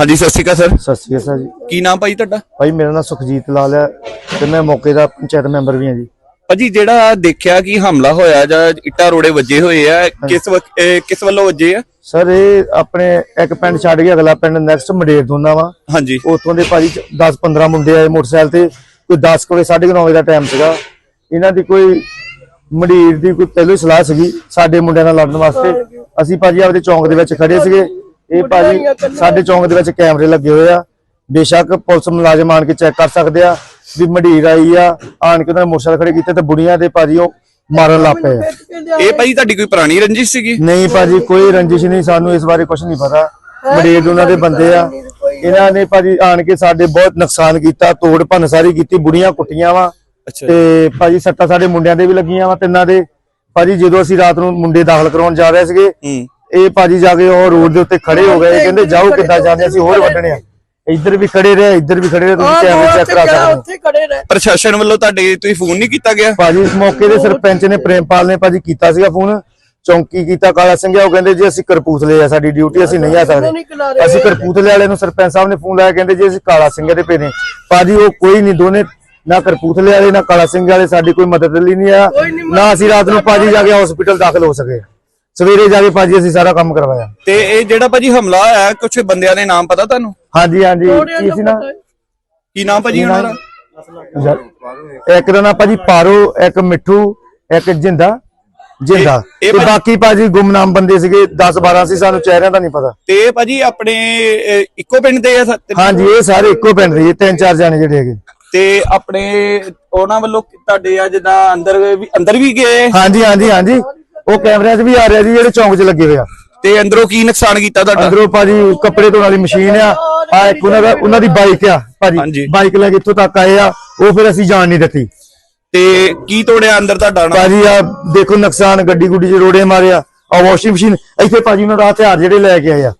ਹਾਂਜੀ ਸਤਿ ਸ਼੍ਰੀ ਅਕਾਲ ਸਰ। ਸਤਿ ਸ਼੍ਰੀ ਅਕਾਲ ਜੀ। ਕੀ ਨਾਮ ਭਾਈ ਤੁਹਾਡਾ? ਭਾਈ ਮੇਰਾ ਨਾਮ ਸੁਖਜੀਤ ਲਾਲ ਹੈ ਤੇ ਮੈਂ ਮੌਕੇ ਦਾ ਪੰਚਾਇਤ ਮੈਂਬਰ ਵੀ ਹਾਂ ਜੀ। ਭਾਜੀ ਜਿਹੜਾ ਦੇਖਿਆ ਕਿ ਹਮਲਾ ਹੋਇਆ ਜਾਂ ਇੱਟਾਂ ਰੋੜੇ ਵੱਜੇ ਹੋਏ ਆ ਕਿਸ ਵਕ- ਇਹ ਕਿਸ ਵੱਲੋਂ ਵੱਜੇ ਆ? ਸਰ ਇਹ ਆਪਣੇ ਇੱਕ ਪਿੰਡ ਛੱਡ ਕੇ ਅਗਲਾ ਪਿੰਡ ਨੈਕਸਟ ਮਡੇਰ ਦੋਨਾ ਵਾ। ਹਾਂਜੀ। ਉਤੋਂ ਦੇ ਭਾਜੀ 10 15 ਮੁੰਡੇ ਆਏ ਮੋਟਰਸਾਈਕਲ ਤੇ ਕੋਈ 10 ਕੋਲੇ 9:30 ਵਜੇ ਦਾ ਟਾਈਮ ਸੀਗਾ। ਇਹਨਾਂ ਦੀ ਕੋਈ ਮੰਡੀਰ ਦੀ ਕੋਈ ਪਹਿਲਾਂ ਸਲਾਹ ਸੀਗੀ ਸਾਡੇ ਮੁੰਡਿਆਂ ਨਾਲ ਲੜਨ ਵਾਸਤੇ। ਅਸੀਂ ਭਾਜੀ ਆਪਦੇ ਚੌਂਕ ਦੇ ਵਿੱਚ ਖੜੇ ਸੀਗੇ। ਇਹ ਭਾਜੀ ਸਾਡੇ ਚੌਂਕ ਦੇ ਵਿੱਚ ਕੈਮਰੇ ਲੱਗੇ ਹੋਏ ਆ। ਬੇਸ਼ੱਕ ਪੁਲਿਸ ਮੁਲਾਜ਼ਮ ਆਣ ਕੇ ਚੈੱਕ ਕਰ ਸਕਦੇ ਆ ਵੀ ਮੰਡੀਰ ਆਈ ਆ ਆਣ ਕੇ ਉਹਨਾਂ ਨੇ ਮੋਟਰਸਾਈਕਲ ਖੜੇ ਕੀਤੇ ਤੇ ਬੁੜੀਆਂ ਦੇ ਭਾਜੀ ਉਹ ਮਾਰਨ ਲੱਗ ਪਏ। ਇਹ ਭਾਜੀ ਤੁਹਾਡੀ ਕੋਈ ਪੁਰਾਣੀ ਰੰਜਿਸ਼ ਸੀਗੀ? ਨਹੀਂ ਭਾਜੀ ਕੋਈ ਰੰਜਿਸ਼ ਨਹੀਂ ਸਾਨੂੰ ਇਸ ਬਾਰੇ ਕੁਝ ਨਹੀਂ ਪਤਾ। ਮਰੀਜ਼ ਉਹਨਾਂ ਦੇ ਬੰਦੇ ਆ। ਇਹਨਾਂ ਨੇ ਭਾਜੀ ਆਣ ਕੇ ਸਾਡੇ ਬਹੁਤ ਨੁਕਸਾਨ ਕੀਤਾ ਤੋੜ ਭੰਨ ਸਾਰੀ ਕੀਤੀ ਬੁੜੀਆਂ ਕੁੱਟੀਆਂ ਵਾ। ਤੇ ਭਾਜੀ ਸੱਟਾਂ ਸਾਡੇ ਮੁੰਡਿਆਂ ਦੇ ਵੀ ਲੱਗੀਆਂ ਵਾ ਤਿੰਨਾਂ ਦੇ। ਭਾਜੀ ਜਦੋਂ ਅਸੀਂ ਰਾਤ ਨੂੰ ਮੁੰਡੇ ਦਾਖਲ ਕਰਾਉਣ ਜਾ ਰਹੇ ਸੀਗੇ ਹੂੰ। ਇਹ ਭਾਜੀ ਜਾ ਕੇ ਉਹ ਰੋਡ ਦੇ ਉੱਤੇ ਖੜੇ ਹੋ ਗਏ ਕਹਿੰਦੇ ਜਾਓ ਕਿੱਦਾਂ ਜਾਂਦੇ ਅਸੀਂ ਹੋਰ ਵੱਢਣੇ ਆ। ਇੱਧਰ ਵੀ ਖੜੇ ਰਹੇ ਇੱਧਰ ਵੀ ਖੜੇ ਰਹੇ ਤੁਸੀਂ ਕੈਮਰੇ ਚੈੱਕ ਕਰਾ ਸਕਦੇ ਹੋ। ਉੱਥੇ ਖੜੇ ਰਹੇ। ਪ੍ਰਸ਼ਾਸਨ ਵੱਲੋਂ ਤੁਹਾਡੇ ਤੁਸੀਂ ਫੋਨ ਨਹੀਂ ਕੀਤਾ ਗਿਆ? ਭਾਜੀ ਇਸ ਮੌਕੇ ਦੇ ਸਰਪੰਚ ਨੇ ਪ੍ਰੇਮਪਾਲ ਨੇ ਭਾਜੀ ਕੀਤਾ ਸੀਗਾ ਫੋਨ। ਚੌਂਕੀ ਕੀਤਾ ਕਾਲਾ ਸਿੰਘ ਆ ਉਹ ਕਹਿੰਦੇ ਜੀ ਅਸੀਂ ਕਰਪੂਥਲੇ ਆ ਸਾਡੀ ਡਿਊਟੀ ਅਸੀਂ ਨਹੀਂ ਆ ਸਕਦੇ। ਅਸੀਂ ਕਰਪੂਥਲੇ ਵਾਲੇ ਨੂੰ ਸਰਪੰਚ ਸਾਹਿਬ ਨੇ ਫੋਨ ਲਾਇਆ ਕਹਿੰਦੇ ਜੀ ਅਸੀਂ ਕਾਲਾ ਸਿੰਘ ਦੇ ਪੇ ਨੇ ਭਾਜੀ ਉਹ ਕੋਈ ਨਹੀਂ ਦੋਨੇ ਨਾ ਕਰਪੂਥਲੇ ਵਾਲੇ ਨਾ ਕਾਲਾ ਸਿੰਘ ਵਾਲੇ ਸਾਡੀ ਕੋਈ ਮਦਦ ਲਈ ਨਹੀਂ ਆ। ਨਾ ਅਸੀਂ ਰਾਤ ਨੂੰ ਭਾਜੀ ਜਾ ਕੇ ਹਸਪੀਟਲ ਦਾਖਲ ਹੋ ਸਕੇ। ਸਵੇਰੇ ਜਾ ਕੇ ਭਾਜੀ ਅਸੀਂ ਸਾਰਾ ਕੰਮ ਕਰਵਾਇਆ। ਤੇ ਇਹ ਜਿਹੜਾ ਭਾਜੀ ਹਮਲਾ ਹੋਇਆ ਕੁਝ ਬੰਦਿਆਂ ਦੇ ਨਾਮ ਪਤਾ ਤੁਹਾਨੂੰ? ਹਾਂਜੀ ਹਾਂਜੀ। ਕੀ ਸੀ ਨਾ? ਕੀ ਨਾਮ ਭਾਜੀ ਉਹਨਾਂ ਦਾ? ਇੱਕ ਦਾ ਨਾਂ ਭਾਜੀ ਪਾਰੋ ਇੱਕ ਮਿੱਠੂ ਇੱਕ ਜਿੰਦਾ। ਜਿੰਦਾ। ਤੇ ਬਾਕੀ ਭਾਜੀ ਗੁੰਮਨਾਮ ਬੰਦੇ ਸੀਗੇ 10 12 ਸੀ ਸਾਨੂੰ ਚਿਹਰਿਆਂ ਦਾ ਨਹੀਂ ਪਤਾ। ਤੇ ਭਾਜੀ ਆਪਣੇ ਇੱਕੋ ਪਿੰਡ ਦੇ ਆ ਹਾਂਜੀ ਇਹ ਸਾਰੇ ਇੱਕੋ ਪਿੰਡ ਦੇ ਤਿੰਨ ਚਾਰ ਜਾਣੇ ਜਿਹੜੇ ਹੈਗੇ। ਤੇ ਆਪਣੇ ਉਹਨਾਂ ਵੱਲੋਂ ਤੁਹਾਡੇ ਆ ਜਿੱਦਾਂ ਅੰਦਰ ਵੀ ਅੰਦਰ ਵੀ ਗਏ? ਹਾਂਜੀ ਹਾਂਜੀ ਹਾਂਜੀ। ਉਹ ਕੈਮਰਿਆਂ 'ਚ ਵੀ ਆ ਰਿਹਾ ਜੀ ਜਿਹੜੇ ਚੌਂਕ 'ਚ ਲੱਗੇ ਹੋਏ ਆ। ਤੇ ਅੰਦਰੋਂ ਕੀ ਨੁਕਸਾਨ ਕੀਤਾ ਤੁਹਾਡਾ? ਅੰਦਰੋਂ ਭਾਜੀ ਕੱਪੜੇ ਧੋਣ ਵਾਲੀ ਮਸ਼ੀਨ ਆ ਆ ਇੱਕ ਉਹਨਾਂ ਦਾ ਉਹਨਾਂ ਦੀ ਬਾਈਕ ਆ ਹਾਂਜੀ। ਭਾਜੀ ਬਾਈਕ ਲੈ ਕੇ ਇੱਥੋਂ ਤੱਕ ਆਏ ਆ ਉਹ ਫਿਰ ਅਸੀਂ ਜਾਣ ਨਹੀਂ ਦਿੱਤੀ। ਤੇ ਕੀ ਤੋੜਿਆ ਅੰਦਰ ਤੁਹਾਡਾ ਨਾ ਭਾਜੀ ਆ ਦੇਖੋ ਨੁਕਸਾਨ ਗੱਡੀ ਗੁੱਡੀ 'ਚ ਰੋੜੇ ਮਾਰਿਆ ਆ ਵਾਸ਼ਿੰਗ ਮਸ਼ੀਨ ਇੱਥੇ ਭਾਜੀ ਉਹਨਾਂ ਦਾ ਹਥਿਆਰ ਜਿਹੜੇ ਲੈ ਕੇ ਆਏ ਆ।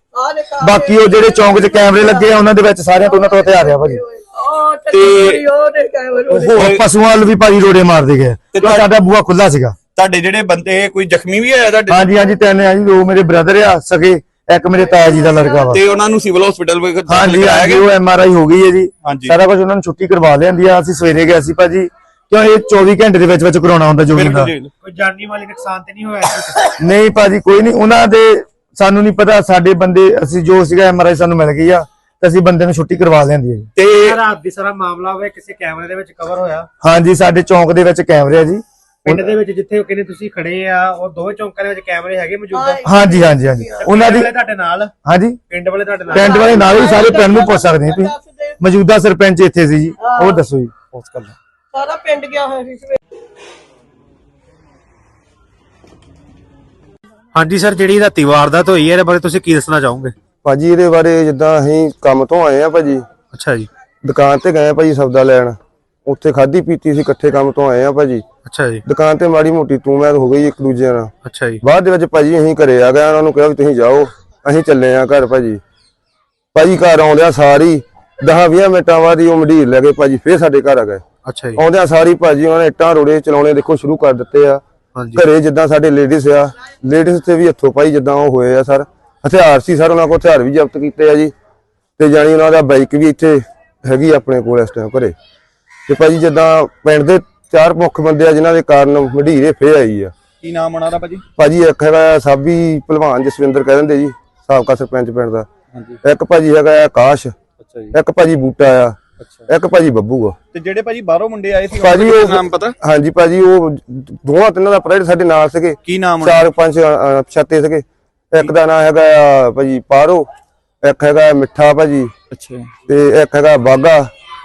ਬਾਕੀ ਉਹ ਜਿਹੜੇ ਚੌਂਕ 'ਚ ਕੈਮਰੇ ਲੱਗੇ ਆ ਉਹਨਾਂ ਦੇ ਵਿੱਚ ਸਾਰਿਆਂ ਤੋਂ ਉਹਨਾਂ ਤੋਂ ਹਥਿਆਰ ਆ ਭਾਜੀ। ਉਹ ਤੇ ਉਹ ਪਸ਼ੂਆਂ ਵੱਲ ਵੀ ਭਾਜੀ ਰੋੜੇ ਮਾਰਦੇ ਗਏ ਸਾਡਾ ਬੂਹਾ ਖੁੱਲਾ ਸੀਗਾ। ਤੁਹਾਡੇ ਜਿਹੜੇ ਬੰਦੇ ਕੋਈ ਜ਼ਖਮੀ ਵੀ ਹੋਇਆ ਤੁਹਾਡੇ ਹਾਂਜੀ ਹਾਂਜੀ ਤਿੰਨ ਆ ਜੀ ਦੋ ਮੇਰੇ ਬ੍ਰਦਰ ਆ ਸਕੇ ਇੱਕ ਮੇਰੇ ਤਾਇਆ ਜੀ ਦਾ ਲੜਕਾ ਵਾ। ਤੇ ਉਹਨਾਂ ਨੂੰ ਸਿਵਲ ਹਸਪੀਟਲ ਵਿੱਚ ਦਾਖਲ ਹਾਂਜੀ ਕਰਾਇਆ ਹਾਂਜੀ ਗਿਆ? ਉਹ ਐਮ ਆਰ ਆਈ ਹੋ ਗਈ ਹੈ ਜੀ। ਸਾਰਾ ਕੁਝ ਉਹਨਾਂ ਨੂੰ ਛੁੱਟੀ ਕਰਵਾ ਲਿਆਂਦੀ ਆ ਅਸੀਂ ਸਵੇਰੇ ਗਏ ਸੀ ਭਾਜੀ। ਕਿਉਂ ਇਹ 24 ਘੰਟੇ ਦੇ ਵਿੱਚ ਵਿੱਚ ਕਰਾਉਣਾ ਹੁੰਦਾ ਜੋ ਵੀ ਹੁੰਦਾ। ਕੋਈ ਜਾਨੀ ਵਾਲੀ ਨੁਕਸਾਨ ਤੇ ਨਹੀਂ ਹੋਇਆ? ਨਹੀਂ ਭਾਜੀ ਕੋਈ ਨਹੀਂ। ਉਹਨਾਂ ਦੇ ਸਾਨੂੰ ਨਹੀਂ ਪਤਾ ਸਾਡੇ ਬੰਦੇ ਅਸੀਂ ਜੋ ਸੀਗਾ ਐਮ ਆਰ ਆਈ ਸਾਨੂੰ ਮਿਲ ਗਈ ਆ ਤੇ ਅਸੀਂ ਬੰਦੇ ਨੂੰ ਛੁੱਟੀ ਕਰਵਾ ਲਿਆਂਦੀ ਹੈ ਜੀ। ਤੇ ਰਾਤ ਦੀ ਸਾਰਾ ਮਾਮਲਾ ਹੋਵੇ ਕਿਸੇ ਕੈਮਰੇ ਦੇ ਵਿੱਚ ਕਵਰ ਹੋਇਆ? ਹਾਂਜੀ ਸਾਡੇ ਚੌਂਕ ਦੇ ਵਿੱਚ ਕੈਮਰੇ ਆ ਜੀ। ਪਿੰਡ ਦੇ ਵਿੱਚ ਜਿੱਥੇ ਉਹ ਕਹਿੰਦੇ ਤੁਸੀਂ ਖੜੇ ਆ ਉਹ ਦੋਵੇਂ ਚੌਂਕਾਂ ਦੇ ਵਿੱਚ ਕੈਮਰੇ ਹੈਗੇ ਮੌਜੂਦਾ। ਹਾਂਜੀ ਹਾਂਜੀ ਹਾਂਜੀ ਉਹਨਾਂ ਦੀ ਤੁਹਾਡੇ ਨਾਲ? ਹਾਂਜੀ ਪਿੰਡ ਵਾਲੇ ਤੁਹਾਡੇ ਨਾਲ? ਪਿੰਡ ਵਾਲੇ ਨਾਲ ਹੀ ਸਾਰੇ ਪਿੰਡ ਨੂੰ ਪੁੱਛ ਸਕਦੇ ਆ ਤੁਸੀਂ ਮੌਜੂਦਾ ਸਰਪੰਚ ਇੱਥੇ ਸੀ ਜੀ ਉਹ ਦੱਸੋ ਜੀ। ਉਸ ਗੱਲ ਸਾਰਾ ਪਿੰਡ ਗਿਆ ਹੋਇਆ ਸੀ ਸਵੇਰੇ। ਹਾਂਜੀ ਸਰ ਜਿਹੜੀ ਰਾਤੀ ਵਾਰਦਾਤ ਹੋਈ ਹੈ ਇਹਦੇ ਬਾਰੇ ਤੁਸੀਂ ਕੀ ਦੱਸਣਾ ਚਾਹੋਗੇ? ਭਾਜੀ ਇਹਦੇ ਬਾਰੇ ਜਿੱਦਾਂ ਅਸੀਂ ਕੰਮ ਤੋਂ ਆਏ ਆ ਭਾਜੀ। ਅੱਛਾ ਜੀ। ਦੁਕਾਨ ਤੇ ਗਏ ਆ ਭਾਜੀ ਸੌਦਾ ਲੈਣ। ਉੱਥੇ ਖਾਦੀ ਪੀਤੀ ਸੀ ਇਕੱਠੇ ਕੰਮ ਤੋਂ ਆਏ ਆ ਭਾਜੀ। ਅੱਛਾ ਜੀ। ਦੁਕਾਨ ਤੇ ਮਾੜੀ ਮੋਟੀ ਤੂੰ ਮੈਂ ਹੋ ਗਈ ਇੱਕ ਦੂਜੇ ਨਾਲ। ਅੱਛਾ ਜੀ। ਬਾਅਦ ਦੇ ਵਿੱਚ ਭਾਜੀ ਅਸੀਂ ਘਰੇ ਆ ਗਏ ਉਹਨਾਂ ਨੂੰ ਕਿਹਾ ਵੀ ਤੁਸੀਂ ਜਾਓ ਅਸੀਂ ਚੱਲੇ ਆ ਘਰ ਭਾਜੀ। ਭਾਜੀ ਘਰ ਆਉਂਦਿਆਂ ਸਾਰੀ 10-20 ਮਿੰਟਾਂ ਬਾਅਦ ਹੀ ਉਹ ਮੰਡੀਰ ਲੈ ਗਏ ਭਾਜੀ ਫੇਰ ਸਾਡੇ ਘਰ ਆ ਗਏ। ਅੱਛਾ ਜੀ। ਆਉਂਦਿਆਂ ਸਾਰੀ ਭਾਜੀ ਉਹਨਾਂ ਨੇ ਇੱਟਾਂ ਰੋੜੇ ਚਲਾਉਣੇ ਦੇਖੋ ਸ਼ੁਰੂ ਕਰ ਦਿੱਤੇ ਆ। ਘਰੇ ਜਿੱਦਾਂ ਸਾਡੇ ਲੇਡੀਜ਼ ਆ ਲੇਡੀਜ਼ ਤੇ ਵੀ ਹੱਥੋਂ ਪਾਈ ਜਿੱਦਾਂ ਉਹ ਹੋਏ ਆ ਸਰ। ਹਥਿਆਰ ਸੀ ਸਰ ਉਹਨਾਂ ਕੋਲ ਹਥਿਆਰ ਵੀ ਜ਼ਬਤ ਕੀਤੇ ਆ ਜੀ। ਤੇ ਜਾਣੀ ਉਹਨਾਂ ਦਾ ਬਾਈਕ ਵੀ ਇੱਥੇ ਹੈਗੀ ਆਪਣੇ ਕੋਲ ਇਸ ਟਾਈਮ ਘਰੇ। ਤੇ ਭਾਜੀ ਜਿੱਦਾਂ ਪਿੰਡ ਦੇ ਚਾਰ ਮੁੱਖ ਬੰਦੇ ਆ ਜਿਨ੍ਹਾਂ ਦੇ ਕਾਰਨ ਮਢੀਰੇ ਫੇ ਆਈ ਆ। ਕੀ ਨਾਮ ਉਹਨਾਂ ਦਾ ਭਾਜੀ? ਭਾਜੀ ਇੱਕ ਹੈਗਾ ਸਾਬੀ ਭਲਵਾਨ ਜਸਵਿੰਦਰ ਕਹਿ ਦਿੰਦੇ ਜੀ ਸਾਬਕਾ ਸਰਪੰਚ ਪਿੰਡ ਦਾ। ਹਾਂਜੀ। ਇੱਕ ਭਾਜੀ ਹੈਗਾ ਆਕਾਸ਼ ਅੱਛਾ ਜੀ। ਇੱਕ ਭਾਜੀ ਬੂਟਾ ਆ ਅੱਛਾ। ਇੱਕ ਭਾਜੀ ਬੱਬੂ ਆ। ਤੇ ਜਿਹੜੇ ਭਾਜੀ ਬਾਹਰੋਂ ਮੁੰਡੇ ਆਏ ਸੀ ਭਾਜੀ ਉਹਨਾਂ ਉਹ ਦਾ ਨਾਮ ਪਤਾ? ਹਾਂਜੀ ਭਾਜੀ ਉਹ ਦੋਵਾਂ ਤਿੰਨਾਂ ਦਾ ਪ੍ਰਾਈਡ ਸਾਡੇ ਨਾਲ ਸੀਗੇ। ਕੀ ਨਾਮ ਉਹਨਾਂ ਚਾਰ ਪੰਜ ਛੱਤੇ ਸੀਗੇ। ਇੱਕ ਦਾ ਨਾਮ ਹੈਗਾ ਭਾਜੀ ਪਾਰੋ ਇੱਕ ਹੈਗਾ ਮਿੱਠਾ ਭਾਜੀ। ਅੱਛਾ। ਤੇ ਇੱਕ ਹੈਗਾ ਬਾਗਾ।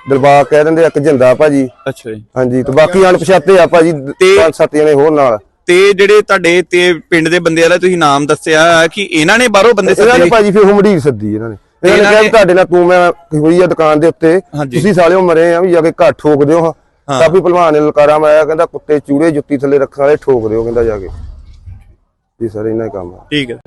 ਦਿਲਬਾਗ ਕਹਿ ਦਿੰਦੇ ਇੱਕ ਜਿੰਦਾ ਭਾਜੀ। ਅੱਛਾ ਜੀ। ਹਾਂਜੀ ਤੇ ਬਾਕੀ ਅਣਪਛਾਤੇ ਆ ਭਾਜੀ ਤੇ- ਪੰਜ ਸੱਤ ਜਣੇ ਹੋਰ ਨਾਲ। ਤੇ ਜਿਹੜੇ ਤੁਹਾਡੇ ਤੇ ਪਿੰਡ ਦੇ ਬੰਦਿਆਂ ਦਾ ਤੁਸੀਂ ਨਾਮ ਦੱਸਿਆ ਕਿ ਇਹਨਾਂ ਨੇ ਬਾਹਰੋਂ ਬੰਦੇ ਇਹਨਾਂ ਨੇ ਸੱਦੇ? ਭਾਜੀ ਫਿਰ ਹੁਮੜੀ ਸੱਦੀ ਇਹਨਾਂ ਨੇ। ਇਹਨਾਂ ਨੇ ਇਹਨਾਂ ਕਿਹਾ ਵੀ ਨੇ- ਤੁਹਾਡੇ ਨਾਲ ਤੂੰ ਮੈਂ ਹੋਈ ਆ ਦੁਕਾਨ ਦੇ ਉੱਤੇ। ਹਾਂਜੀ। ਤੁਸੀਂ ਸਾਲਿਓ ਮਰੇ ਆ ਵੀ ਜਾ ਕੇ ਘਰ ਠੋਕ ਦਿਓ ਹਾਂ। ਹਾਂ। ਕਾਫੀ ਭਲਵਾਨ ਨੇ ਲਲਕਾਰਾ ਮਾਰਿਆ ਕਹਿੰਦਾ ਕੁੱਤੇ ਚੂੜੇ ਜੁੱਤੀ ਥੱਲੇ ਰੱਖਣ ਵਾਲੇ ਠੋਕ ਦਿਓ ਕਹਿੰਦਾ ਜਾ ਕੇ। ਜੀ ਸਰ ਇਹਨਾਂ ਹੀ ਕੰਮ ਆ। ਠੀਕ ਹੈ।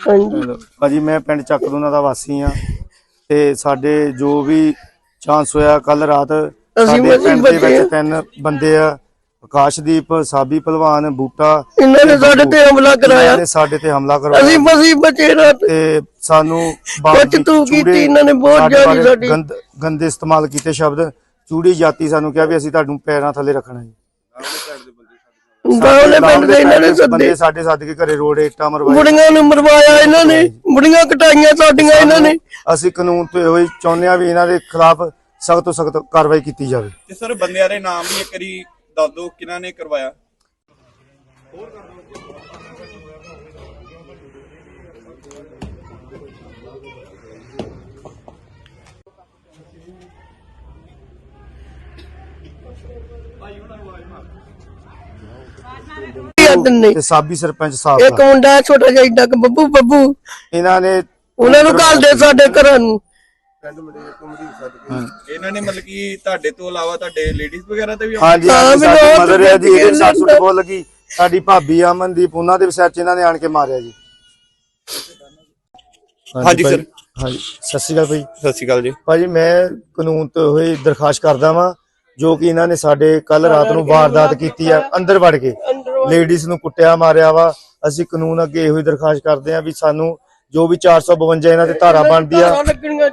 ਹਾਂਜੀ। ਭਾਜੀ ਮੈਂ ਪਿੰਡ ਚੱਕਦੂਨਾ ਦਾ ਵਾਸੀ ਆ ਤੇ ਸਾਡੇ ਜੋ ਵੀ ਚਾਂਸ ਹੋਇਆ ਕੱਲ ਰਾਤ ਸਾਡੇ ਪਿੰਡ ਦੇ। ਵਿੱਚ ਤਿੰਨ ਬੰਦੇ ਆ ਆਕਾਸ਼ਦੀਪ ਸਾਬੀ ਪਹਿਲਵਾਨ ਬੂਟਾ ਇਹਨਾਂ ਨੇ ਸਾਡੇ ਤੇ ਹਮਲਾ ਕਰਾਇਆ ਇਹਨਾਂ ਨੇ ਸਾਡੇ ਤੇ ਹਮਲਾ ਅਸੀਂ ਕਰਵਾਇਆ ਮਸੀਂ ਬਚੇ ਰਾਤ ਤੇ ਸਾਨੂੰ ਕੁਛ ਤੂੰ ਕੀਤੀ, ਇਹਨਾਂ ਨੇ ਬਹੁਤ ਜ਼ਿਆਦੀ ਸਾਡੀ। ਗੰਦ ਗੰਦੇ ਇਸਤੇਮਾਲ ਕੀਤੇ ਸ਼ਬਦ। ਚੂੜੀ ਜਾਤੀ ਸਾਨੂੰ ਕਿਹਾ ਵੀ ਅਸੀਂ ਤੁਹਾਨੂੰ ਪੈਰਾਂ ਥੱਲੇ ਰੱਖਣਾ ਜੀ। ਗਾਉਲੇ ਪਿੰਡ ਦੇ ਇਹਨਾਂ ਨੇ ਸੱਦੇ। ਬੰਦੇ ਸਾਡੇ ਸੱਦ ਕੇ ਘਰੇ ਰੋੜੇ ਇੱਟਾਂ ਮਰਵਾਏ। ਬੁੜੀਆਂ ਨੂੰ ਮਰਵਾਇਆ ਇਹਨਾਂ ਨੇ ਬੁੜੀਆਂ ਕਟਾਈਆਂ ਸਾਡੀਆਂ ਇਹਨਾਂ ਨੇ। ਅਸੀਂ ਕਾਨੂੰਨ ਤੇ ਹੋਈ ਚਾਹੁੰਦੇ ਆ ਵੀ ਇਹਨਾਂ ਦੇ ਖਿਲਾਫ ਸਖਤ ਤੋਂ ਸਖਤ ਕਾਰਵਾਈ ਕੀਤੀ ਜਾਵੇ। ਤੇ ਸਰ ਬੰਦਿਆਂ ਦੇ ਨਾਮ ਵੀ ਇੱਕ ਵਾਰੀ ਦੱਸ ਦਿਓ ਕਿਹਨਾਂ ਨੇ ਕਰਵਾਇਆ? ਤੇ ਸਾਬੀ ਸਰਪੰਚ ਸਾਹਿਬ ਇੱਕ ਦਾ। ਮੁੰਡਾ ਛੋਟਾ ਜਿਹਾ ਏਡਾ ਕੁ ਬੱਬੂ ਬੱਬੂ। ਇਹਨਾਂ ਨੇ ਉਹਨਾਂ ਨੂੰ ਘੱਲ ਦੇ ਸਾਡੇ ਘਰਾਂ ਨੂੰ। ਇਹਨਾਂ ਨੇ ਮਤਲਬ ਕਿ ਤੁਹਾਡੇ ਤੋਂ ਇਲਾਵਾ ਤੁਹਾਡੇ ਲੇਡੀਜ਼ ਵਗੈਰਾ ਤੇ ਵੀ ਹਾਂਜੀ ਹਾਂ, ਹਾਂਜੀ ਮੈਨੂੰ ਸਾਡੀ ਉਹ ਮਦਰ ਹੈ ਜੀ ਤੇ ਇਹਦੇ ਸੱਟ ਸੁੱਟ ਕਹਿੰਦੇ ਬਹੁਤ ਲੱਗੀ। ਸਾਡੀ ਭਾਬੀ ਅਮਨਦੀਪ ਉਹਨਾਂ ਦੇ ਵਿਚਾਰ ਚ ਇਹਨਾਂ ਨੇ ਆਣ ਕੇ ਮਾਰਿਆ ਜੀ। ਹਾਂਜੀ ਭਾਈ। ਹਾਂਜੀ ਸਤਿ ਸ਼੍ਰੀ ਅਕਾਲ ਭਾਈ। ਸਤਿ ਸ਼੍ਰੀ ਅਕਾਲ ਜੀ। ਭਾਜੀ ਮੈਂ ਕਾਨੂੰਨ ਤੋਂ ਹੋਈ ਦਰਖਾਸਤ ਕਰਦਾ ਵਾਂ ਜੋ ਕਿ ਇਹਨਾਂ ਨੇ ਸਾਡੇ ਕੱਲ ਰਾਤ ਨੂੰ ਵਾਰਦਾਤ ਕੀਤੀ ਆ ਅੰਦਰ ਵੜ ਕੇ। ਲੇਡੀਜ਼ ਨੂੰ ਕੁੱਟਿਆ ਮਾਰਿਆ ਵਾ। ਅਸੀਂ ਕਾਨੂੰਨ ਅੱਗੇ ਇਹੋ ਹੀ ਦਰਖਾਸਤ ਕਰਦੇ ਆ ਵੀ ਸਾਨੂੰ ਜੋ ਵੀ 452 ਇਹਨਾਂ ਤੇ ਧਾਰਾ ਬਣਦੀ ਆ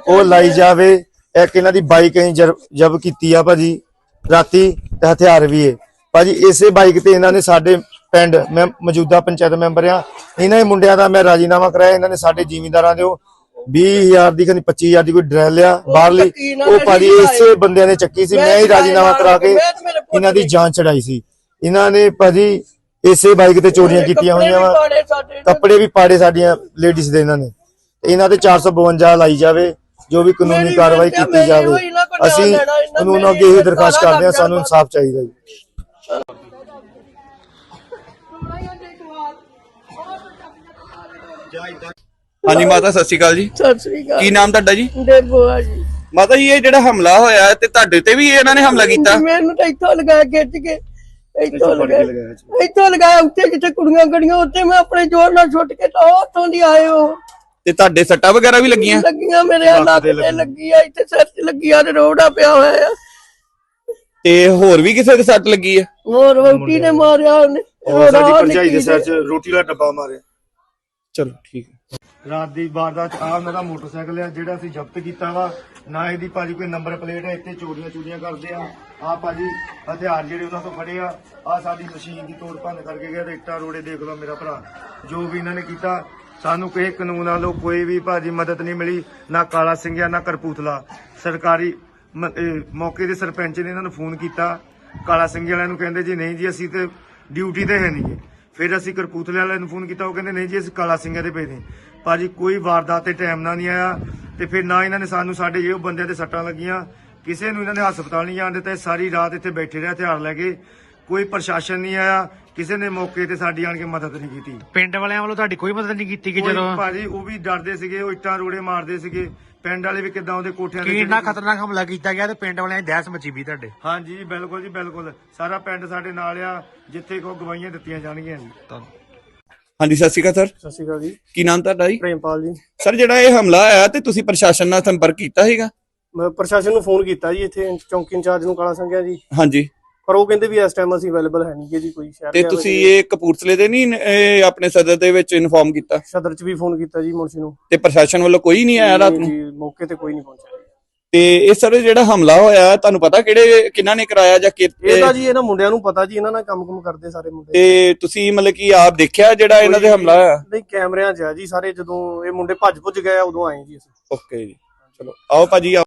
ਉਹ ਲਾਈ ਜਾਵੇ। ਇੱਕ ਇਹਨਾਂ ਦੀ ਬਾਈਕ ਅਸੀਂ ਜ਼ਬਤ ਕੀਤੀ ਆ ਭਾਜੀ ਰਾਤੀ ਤੇ ਹਥਿਆਰ ਵੀ ਏ ਭਾਜੀ ਇਸੇ ਬਾਈਕ ਤੇ ਇਹਨਾਂ ਨੇ ਸਾਡੇ ਪਿੰਡ ਮੈਂ ਮੌਜੂਦਾ ਪੰਚਾਇਤ ਮੈਂਬਰ ਆ ਇਹਨਾਂ ਦੇ ਮੁੰਡਿਆਂ ਦਾ ਮੈਂ ਰਾਜੀਨਾਮਾ ਕਰਾਇਆ ਇਹਨਾਂ ਨੇ ਸਾਡੇ ਜ਼ਿਮੀਂਦਾਰਾਂ ਦੇ ਉਹ 20000 ਦੀ ਖਨੀ 25000 ਦੀ ਕੋਈ ਡਰੈਲ ਆ ਬਾਹਰਲੀ। ਉਹ ਭਾਜੀ ਇਸੇ ਬੰਦਿਆਂ ਨੇ ਚੱਕੀ ਸੀ। ਮੈਂ ਹੀ ਰਾਜੀਨਾਮਾ ਕਰਾ ਕੇ ਇਹਨਾਂ ਦੀ ਜਾਂਚ ਚੜਾਈ ਸੀ। ਇਹਨਾਂ ਨੇ ਭਾਜੀ ਇਸੇ ਬਾਈਕ ਤੇ ਚੋਰੀਆਂ ਕੀਤੀਆਂ ਹੋਈਆਂ ਵਾ ਕੱਪੜੇ ਵੀ ਪਾੜੇ ਸਾਡੀਆਂ ਲੇਡੀਜ਼ ਦੇ ਇਹਨਾਂ ਨੇ। ਇਹਨਾਂ ਤੇ 452 ਲਾਈ ਜਾਵੇ ਜੋ ਵੀ ਕਾਨੂੰਨੀ ਕਾਰਵਾਈ ਕੀਤੀ ਜਾਵੇ। ਅਸੀਂ ਕਾਨੂੰਨ ਅੱਗੇ ਇਹ ਦਰਖਾਸਤ ਕਰਦੇ ਹਾਂ ਸਾਨੂੰ। ਇਨਸਾਫ ਚਾਹੀਦਾ ਜੀ। ਹਾਂਜੀ ਮਾਤਾ ਸਤਿ ਸ਼੍ਰੀ ਅਕਾਲ ਜੀ। ਸਤਿ ਸ੍ਰੀ ਅਕਾਲ। ਕੀ ਨਾਮ ਤੁਹਾਡਾ ਜੀ? ਦੇਬੋ ਜੀ। ਮਾਤਾ ਜੀ ਇਹ ਜਿਹੜਾ ਹਮਲਾ ਹੋਇਆ ਤੇ ਤੁਹਾਡੇ ਤੇ ਵੀ ਇਹਨਾਂ ਨੇ ਹਮਲਾ ਕੀਤਾ? ਮੈਨੂੰ ਤਾਂ ਇੱਥੋਂ ਲਗਾ ਖਿੱਚ ਕੇ ਇੱਥੋਂ ਲਗਾਇਆ ਇੱਥੋਂ ਲਗਾਇਆ ਉੱਤੇ ਜਿੱਥੇ ਕੁੜੀਆਂ ਗੜੀਆਂ ਉੱਤੇ ਮੈਂ ਆਪਣੇ ਜ਼ੋਰ ਨਾਲ ਛੁੱਟ ਕੇ ਤਾਂ ਉੱਥੋਂ ਦੀ ਆਏ ਹੋ ਤੇ ਤੁਹਾਡੇ ਸੱਟਾਂ ਵਗੈਰਾ ਵੀ ਲੱਗੀਆਂ? ਲੱਗੀਆਂ ਮੇਰੇ ਆ ਲੱਕ ਤੇ ਲੱਗੀ ਆ ਇੱਥੇ ਸਿਰ 'ਚ ਲੱਗੀ ਆ ਤੇ ਰੋੜਾ ਪਿਆ ਹੋਇਆ ਆ। ਤੇ ਹੋਰ ਵੀ ਕਿਸੇ ਦੇ ਸੱਟ ਲੱਗੀ ਹੈ ਹੋਰ ਵੋਟੀ ਨੇ ਮਾਰਿਆ ਉਹਨੇ। ਔਰ ਸਾਡੀ ਰੋੜਾ ਭਰਜਾਈ ਦੇ ਨਿੱਕੀ ਸਿਰ 'ਚ ਰੋਟੀ ਦਾ ਡੱਬਾ ਮਾਰਿਆ। ਚਲੋ ਠੀਕ। ਹੈ ਰਾਤ ਦੀ ਵਾਰਦਾਤ ਆ ਦਾ ਮੋਟਰਸਾਈਕਲ ਆ ਜਿਹੜਾ ਅਸੀਂ ਜ਼ਬਤ ਕੀਤਾ ਵਾ ਨਾ ਇਹਦੀ ਭਾਜੀ ਕੋਈ ਨੰਬਰ ਪਲੇਟ ਹੈ, ਇੱਥੇ ਚੋਰੀਆਂ ਚੋਰੀਆਂ ਕਰਦੇ ਆ। ਆ ਭਾਜੀ ਹਥਿਆਰ ਜਿਹੜੇ ਉਹਨਾਂ ਤੋਂ ਫੜੇ ਆ ਆ ਸਾਡੀ ਮਸ਼ੀਨ ਦੀ ਤੋੜ ਭੰਨ ਕਰਕੇ ਗਿਆ ਤੇ ਰੋੜੇ ਦੇਖ ਲਓ ਮੇਰਾ ਭਰਾ। ਜੋ ਵੀ ਇਹਨਾਂ ਨੇ ਕੀਤਾ, ਸਾਨੂੰ ਕਿਸੇ ਕਾਨੂੰਨ ਨਾਲੋਂ ਕੋਈ ਵੀ ਭਾਜੀ ਮਦਦ ਨਹੀਂ ਮਿਲੀ, ਨਾ ਕਾਲਾ ਸਿੰਘਿਆ, ਨਾ ਕਰਪੂਤਲਾ ਸਰਕਾਰੀ ਮ- ਮੌਕੇ ਦੇ ਸਰਪੰਚ ਨੇ ਇਹਨਾਂ ਨੂੰ ਫੋਨ ਕੀਤਾ। ਕਾਲਾ ਸਿੰਘ ਵਾਲਿਆਂ ਨੂੰ ਕਹਿੰਦੇ ਜੀ, ਨਹੀਂ ਜੀ, ਅਸੀਂ ਤੇ ਡਿਊਟੀ ਤੇ ਹੈ ਨਹੀਂ ਜੀ। ਫਿਰ ਅਸੀਂ ਕਰਪੂਤਲੇ ਵਾਲਿਆਂ ਨੂੰ ਫੋਨ ਕੀਤਾ, ਉਹ ਕਹਿੰਦੇ, ਨਹੀਂ ਜੀ, ਅਸੀਂ ਕਾਲਾ ਸਿੰਘਾਂ ਦੇ ਭੇਜਦੇ ਭਾਜੀ, ਕੋਈ ਵਾਰਦਾਤ ਤੇ ਟਾਈਮ ਨਾਲ ਨਹੀਂ ਆਇਆ। ਤੇ ਫਿਰ ਨਾ ਇਹਨਾਂ ਨੇ ਸਾਨੂੰ ਸਾਡੇ ਜਿਹੜੇ ਬੰਦਿਆਂ ਤੇ ਸੱਟਾਂ ਲੱਗੀਆਂ ਕਿਸੇ ਨੂੰ ਇਹਨਾਂ ਨੇ ਹਸਪਤਾਲ ਨਹੀਂ ਜਾਣ ਦਿੱਤਾ ਸਾਰੀ ਰਾਤ ਇੱਥੇ ਬੈਠੇ ਰਹੇ ਹਥਿਆਰ ਲੈ ਕੇ। ਕੋਈ ਪ੍ਰਸ਼ਾਸਨ ਨਹੀਂ ਆਇਆ ਕਿਸੇ ਨੇ ਮੌਕੇ ਤੇ ਸਾਡੀ ਆਣ ਕੇ ਮਦਦ ਨਹੀਂ ਕੀਤੀ। ਪਿੰਡ ਵਾਲਿਆਂ ਵੱਲੋਂ ਤੁਹਾਡੀ ਕੋਈ ਮਦਦ ਨਹੀਂ ਕੀਤੀ ਕਿ ਕੋਈ ਜਦੋਂ ਭਾਜੀ ਉਹ ਵੀ ਡਰਦੇ ਸੀਗੇ ਉਹ ਇੱਟਾਂ ਰੋੜੇ ਮਾਰਦੇ ਸੀਗੇ। ਪਿੰਡ ਵਾਲੇ ਵੀ ਕਿਦਾਂ ਉਹਦੇ ਕੋਠਿਆਂ ਤੇ ਕਿੰਨਾ ਖਤਰਨਾਕ ਹਮਲਾ ਕੀਤਾ ਗਿਆ ਤੇ ਪਿੰਡ ਵਾਲਿਆਂ ਦੀ ਦਹਿਸ ਮਚੀ ਵੀ ਤੁਹਾਡੇ? ਹਾਂਜੀ ਬਿਲਕੁਲ ਜੀ ਬਿਲਕੁਲ। ਸਾਰਾ ਪਿੰਡ ਸਾਡੇ ਨਾਲ ਆ ਜਿੱਥੇ ਕੋ ਗਵਾਹੀਆਂ ਦਿੱਤੀਆਂ ਜਾਣਗੀਆਂ ਜੀ। ਹਾਂਜੀ ਸਤਿ ਸ਼੍ਰੀ ਅਕਾਲ ਸਰ। ਸਤਿ ਸ਼੍ਰੀ ਅਕਾਲ ਜੀ। ਕੀ ਨਾਮ ਤੁਹਾਡਾ ਜੀ? ਪ੍ਰੇਮਪਾਲ ਜੀ। ਸਰ ਜਿਹੜਾ ਇਹ ਹਮਲਾ ਆਇਆ ਤੇ ਤੁਸੀਂ ਪ੍ਰਸ਼ਾਸਨ ਨਾਲ ਸੰਪਰਕ ਕੀਤਾ ਹੈਗਾ ਮੈਂ ਪ੍ਰਸ਼ਾਸਨ ਨੂੰ ਫੋਨ ਕੀਤਾ ਜੀ ਇੱਥੇ ਚੌਂਕੀ ਇੰਚਾਰਜ ਨੂੰ ਕਾਲਾ ਸੰਘਿਆ ਜੀ। ਹਾਂਜੀ। ਪਰ ਉਹ ਕਹਿੰਦੇ ਵੀ ਇਸ ਟਾਈਮ ਅਸੀਂ ਅਵੇਲੇਬਲ ਹੈ ਨਹੀਂਗੇ ਜੀ ਕੋਈ ਸ਼ਹਿਰ ਤੇ ਤੁਸੀਂ ਇਹ ਕਪੂਰਥਲੇ ਦੇ ਨਹੀਂ ਇਹ ਆਪਣੇ ਸਦਰ ਦੇ ਵਿੱਚ ਇਨਫੋਰਮ ਕੀਤਾ? ਸਦਰ ਚ ਵੀ ਫੋਨ ਕੀਤਾ ਜੀ ਮੁਨਸੀ ਨੂੰ। ਤੇ ਪ੍ਰਸ਼ਾਸਨ ਵੱਲੋਂ ਕੋਈ ਨਹੀਂ ਆਇਆ ਰਾਤ ਨੂੰ? ਜੀ ਮੌਕੇ ਤੇ ਕੋਈ ਨਹੀਂ ਪਹੁੰਚਿਆ। ਤੇ ਇਹ ਸਰ ਜਿਹੜਾ ਹਮਲਾ ਹੋਇਆ ਤੁਹਾਨੂੰ ਪਤਾ ਕਿਹੜੇ ਕਿਹਨਾਂ ਨੇ ਕਰਾਇਆ ਜਾਂ ਕਿ ਇਹ ਤਾਂ ਜੀ ਇਹਨਾਂ ਮੁੰਡਿਆਂ ਨੂੰ ਪਤਾ ਜੀ ਇਹਨਾਂ ਨਾਲ ਕੰਮ ਕੰਮ ਕਰਦੇ ਸਾਰੇ ਮੁੰਡੇ। ਤੇ ਤੁਸੀਂ ਮਤਲਬ ਕਿ ਆਪ ਦੇਖਿਆ ਜਿਹੜਾ ਇਹਨਾਂ ਦੇ ਹਮਲਾ ਹੋਇਆ? ਨਹੀਂ ਕੈਮਰਿਆਂ 'ਚ ਆ ਜੀ ਸਾਰੇ ਜਦੋਂ ਇਹ ਮੁੰਡੇ ਭੱਜ ਭੁੱਜ ਗਏ ਆ, ਉਦੋਂ ਆਏ ਜੀ ਅਸੀਂ। ਓਕੇ ਜੀ। ਚਲੋ ਆਓ ਭਾਜੀ ਆਓ।